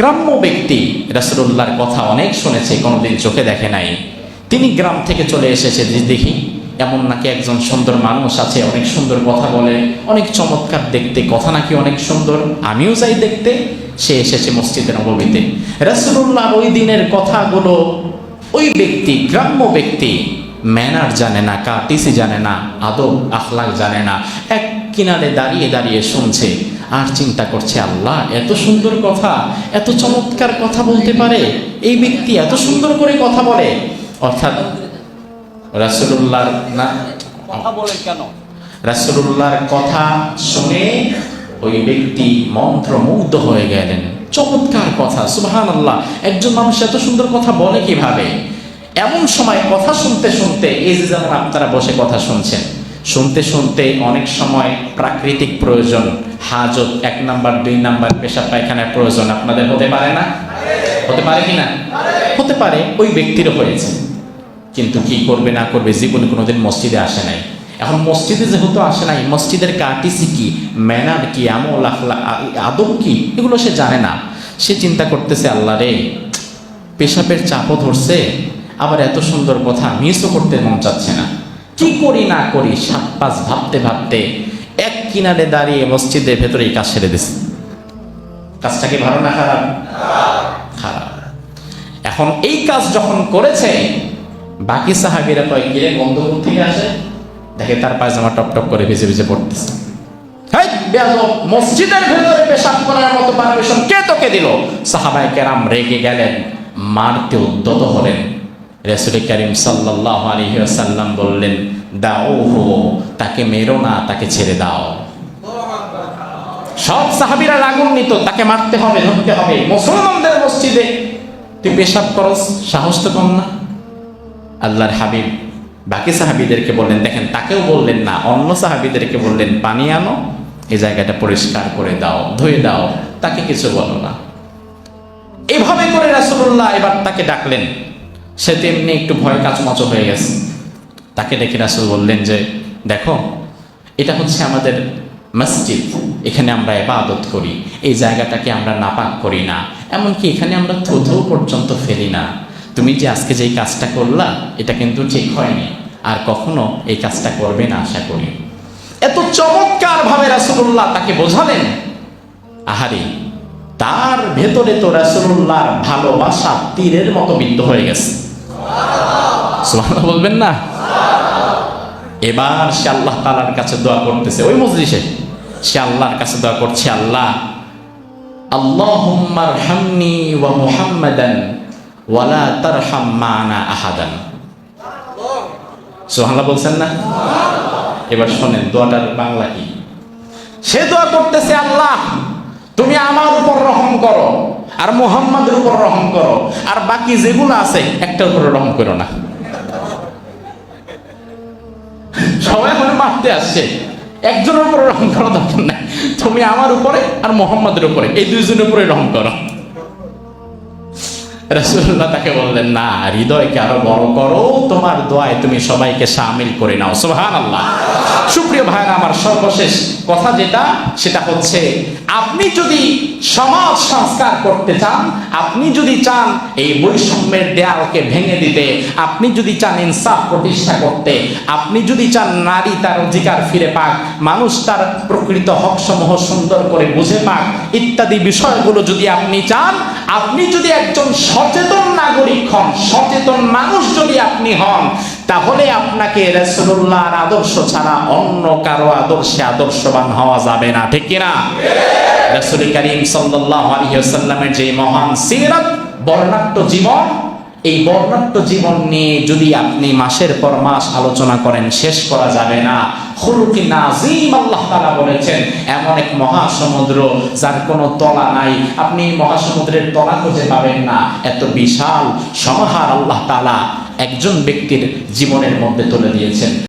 গ্রাম্য ব্যক্তি রাসুল্লাহর কথা অনেক শুনেছে, কোনোদিন চোখে দেখে নাই। তিনি গ্রাম থেকে চলে এসেছে দেখি, এমন নাকি একজন সুন্দর মানুষ আছে, অনেক সুন্দর কথা বলে, অনেক চমৎকার দেখতে, কথা নাকি অনেক সুন্দর। আমিও যাই দেখতে, সে এসেছে মসজিদের নবমীতে। রাসুল্লাহ ওই দিনের কথাগুলো, ওই ব্যক্তি, গ্রাম্য ব্যক্তি, ম্যানার জানে না, কাটিসি জানে না আদব আখলাক জানে না, এক কিনারে দাঁড়িয়ে দাঁড়িয়ে শুনছে। আর চিন্তা করছে আল্লাহ এত সুন্দর কথা এত চমৎকার কথা বলতে পারে এই ব্যক্তি এত সুন্দর করে কথা বলে। অর্থাৎ রাসুল্লাহর না কথা কেন? রাসুল্লাহর কথা শুনে ওই ব্যক্তি মন্ত্রমুগ্ধ হয়ে গেলেন। চমৎকার কথা সুবহান আল্লাহ একজন মানুষ এত সুন্দর কথা বলে কীভাবে? এমন সময় কথা শুনতে শুনতে এই যে যেমন আপনারা বসে কথা শুনছেন শুনতে শুনতে অনেক সময় প্রাকৃতিক প্রয়োজন হাজত এক নাম্বার, দুই নাম্বার পেশা পায়খানার প্রয়োজন আপনাদের হতে পারে না? হতে পারে কি না? হতে পারে, ওই ব্যক্তির হয়েছে। কিন্তু কি করবে, না করবে, জীবনে কোনোদিন মসজিদে আসে নাই। এখন মসজিদে যেহেতু আসে নাই, মসজিদের কাটিসি কি, ম্যানার কি, আমল, আখলা আদব কি, এগুলো সে জানে না। সে চিন্তা করতেছে, আল্লাহ রে, পেশাবের চাপও ধরছে, আবার এত সুন্দর কথা মিসও করতে মন চাচ্ছে না। কি করি, না করি, সাত পাঁচ ভাবতে ভাবতে কিনারে দাঁড়িয়ে মসজিদের ভেতরে এই কাজ সেরে দিছে। কাজটা কি ভালো না খারাপ? খারাপ। এখন এই কাজ যখন করেছে, বাকি সাহাবিরা কয় গিয়ে বন্ধ থেকে আসে? দেখে তার পায়জামা টপ টপ করে ভিজে ভিজে পড়তেছে। মসজিদের ভেতরে পেশাব করার মতো পারমিশন কে তোকে দিল? সাহাবাই কেরাম রেগে গেলেন, মারতে উদ্যত হলেন। রসুল করিম সাল্লাহ আলহি সাল্লাম বললেন দাও তাকে মেরো না, তাকে ছেড়ে দাও। সব সাহাবিরা রাগান্বিত, তাকে মারতে হবে, ধরতে হবে। মুসলমানদের মসজিদে, তুই পেশাব করস, সাহস তো কম না। আল্লাহর হাবিব, বাকি সাহাবিদেরকে বললেন, দেখেন, তাকেও বললেন না, অন্য সাহাবিদেরকে বললেন, পানি আনো, এই জায়গাটা পরিষ্কার করে দাও, ধুয়ে দাও, তাকে কিছু বলো না। এভাবে করে রাসুল্লাহ এবার তাকে ডাকলেন। সে তেমনি একটু ভয় কাচমাচো হয়ে গেছে। তাকে ডেকে রাসুল বললেন যে, দেখো, এটা হচ্ছে আমাদের মসজিদ। এখানে আমরা ইবাদত করি। এই জায়গাটাকে আমরা নাপাক করি না। এমনকি এখানে আমরা থুথু পর্যন্ত ফেলি না। তুমি যে আজকে যেই কাজটা করলা, এটা কিন্তু ঠিক হয়নি। আর কখনো এই কাজটা করবে না, আশা করি। এত চমৎকার ভাবে রাসূলুল্লাহ তাকে বোঝালেন। আহারে, তার ভেতরে তো রাসূলুল্লাহর ভালোবাসা তীরের মতো বিদ্ধ হয়ে গেছে। বলবেন না? এবার সে আল্লাহ তালার কাছে দোয়া করতেছে। ওই মজলিসে। সে আল্লাহর কাছে দোয়া করছে, আল্লাহ ওয়ালা আহাদান। বলছেন না? এবার বাংলা সে দোয়া করতেছে, আল্লাহ, তুমি আমার উপর রহম করো, আর মুহাম্মাদের উপর রহম করো, আর বাকি যেগুলো আছে, একটার উপর রহম করো না। মারতে আসছে। একজনের উপরে রহম করা দরকার নাই। তুমি আমার উপরে আর মোহাম্মদের উপরে। এই দুইজনের উপরে রহম করো। রাসূলুল্লাহ তাকে বললেন, না হৃদয়কে আরও বড় করো? তোমার দোয়ায় তুমি সবাইকে সামিল করে নাও। সুবহানাল্লাহ। সুপ্রিয় ভাইরা আমার সর্বশেষ কথা যেটা, সেটা হচ্ছে, আপনি যদি সমাজ সংস্কার করতে চান, আপনি যদি চান এই বৈষম্যের দেয়ালকে ভেঙে দিতে, আপনি যদি চান ইনসাফ প্রতিষ্ঠা করতে, আপনি যদি চান নারী তার অধিকার ফিরে পাক, মানুষ তার প্রকৃত হকসমূহ সুন্দর করে বুঝে পাক, ইত্যাদি বিষয়গুলো যদি আপনি চান, আপনি যদি একজন সচেতন নাগরিক হন, সচেতন মানুষ যদি আপনি হন, তাহলে আপনাকে রাসূলুল্লাহর আদর্শ ছাড়া অন্য কারও আদর্শে আদর্শবান হওয়া যাবে না, ঠিক কিনা? রাসূল করিম ওয়াসাল্লামের যে মহান সিরাত, বর্ণাঢ্য জীবন, এই বর্ণাট্য জীবন নিয়ে যদি আপনি মাসের পর মাস আলোচনা করেন, শেষ করা যাবে না। খুলুকি নাজিম আল্লাহ তাআলা বলেছেন, এমন এক মহাসমুদ্র যার কোনো তলা নাই। আপনি মহাসমুদ্রের তলা খুঁজে পাবেন না। এত বিশাল সমাহার আল্লাহ তাআলা একজন ব্যক্তির জীবনের মধ্যে তুলে দিয়েছেন।